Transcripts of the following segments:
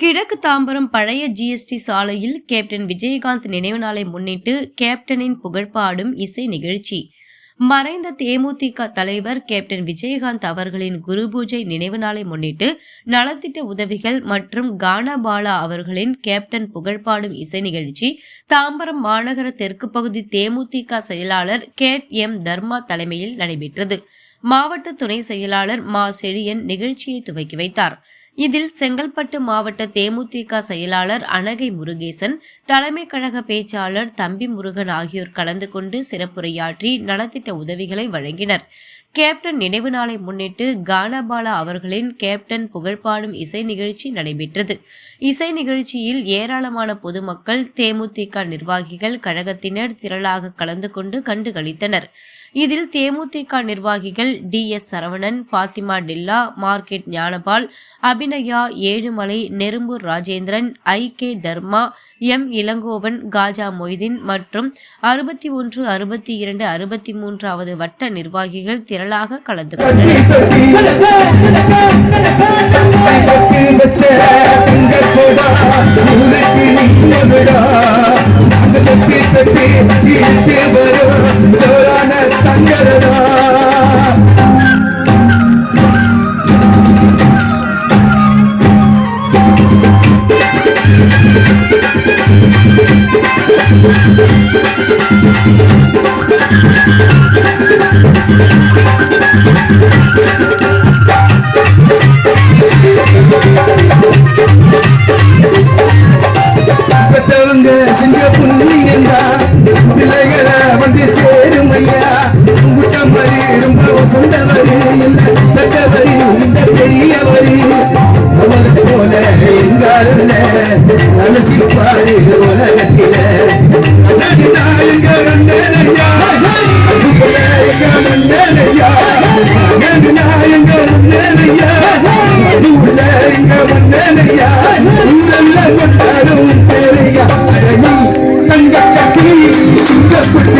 கிழக்கு தாம்பரம் பழைய ஜிஎஸ்டி சாலையில் கேப்டன் விஜயகாந்த் நினைவு நாளை முன்னிட்டு கேப்டனின் புகழ்பாடும் இசை நிகழ்ச்சி. மறைந்த தேமுதிக தலைவர் கேப்டன் விஜயகாந்த் அவர்களின் குரு பூஜை நினைவு நாளை முன்னிட்டு நலத்திட்ட உதவிகள் மற்றும் கானாபாலா அவர்களின் கேப்டன் புகழ்பாடும் இசை நிகழ்ச்சி. தாம்பரம் மாநகர தெற்கு பகுதி தேமுதிக செயலாளர் கேட் எம் தர்மா தலைமையில் நடைபெற்றது. மாவட்ட துணை செயலாளர் மா செழியன் நிகழ்ச்சியை துவக்கி வைத்தார். இதில் செங்கல்பட்டு மாவட்ட தேமுதிக செயலாளர் அனகை முருகேசன் தலைமை கழக பேச்சாளர் தம்பி முருகன் ஆகியோர் கலந்து கொண்டு சிறப்புரையாற்றி நலத்திட்ட உதவிகளை வழங்கினர். கேப்டன் நினைவு நாளை முன்னிட்டு கானபாலா அவர்களின் கேப்டன் புகழ்பாடும் இசை நிகழ்ச்சி நடைபெற்றது. இசை நிகழ்ச்சியில் ஏராளமான பொதுமக்கள் தேமுதிக நிர்வாகிகள் கழகத்தினர் திரளாக கலந்து கொண்டு கண்டுகளித்தனர். இதில் தேமுதிக நிர்வாகிகள் T. S. Saravanan Fathima டில்லா market Gnanapal Abinaya Ezhumalai Nerumbur Rajendran I. K. Dharma M. Elangovan Khaja Moideen மற்றும் அறுபத்தி ஒன்று அறுபத்தி இரண்டு அறுபத்தி மூன்றாவது வட்ட நிர்வாகிகள் திரளாக கலந்து கொண்டனர் Thank you. பெற்றவங்க செஞ்ச புண்ணியந்தா பிள்ளைகளை வந்து சேரும் ஐயா. முச்சம்பரி ரொம்ப சொந்தவரு இந்த பெற்றவரு இந்த பெரியவரு. அவர் போல எங்காருல உலகத்தில. நாளுங்க உள்ள எங்க நல்ல கொண்டாடும் பேரையா அழகி தங்க கட்டி சிங்கப்பட்டி பேரத்தெல்லாம்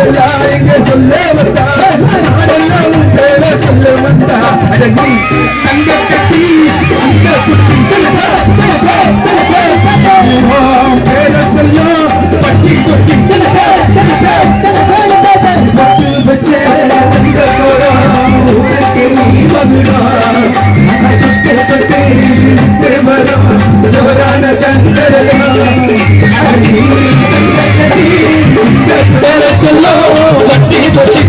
நாடெல்லாம் எங்க சொல்ல வந்தா பேர சொல்ல வந்தா அடங்கி தங்க கட்டி சிங்க குட்டி பேர சொல்ல பட்டி கொட்டி ஜோரான தங்கரலா நீ பேரை சொல்லோ வட்டி தொட்டி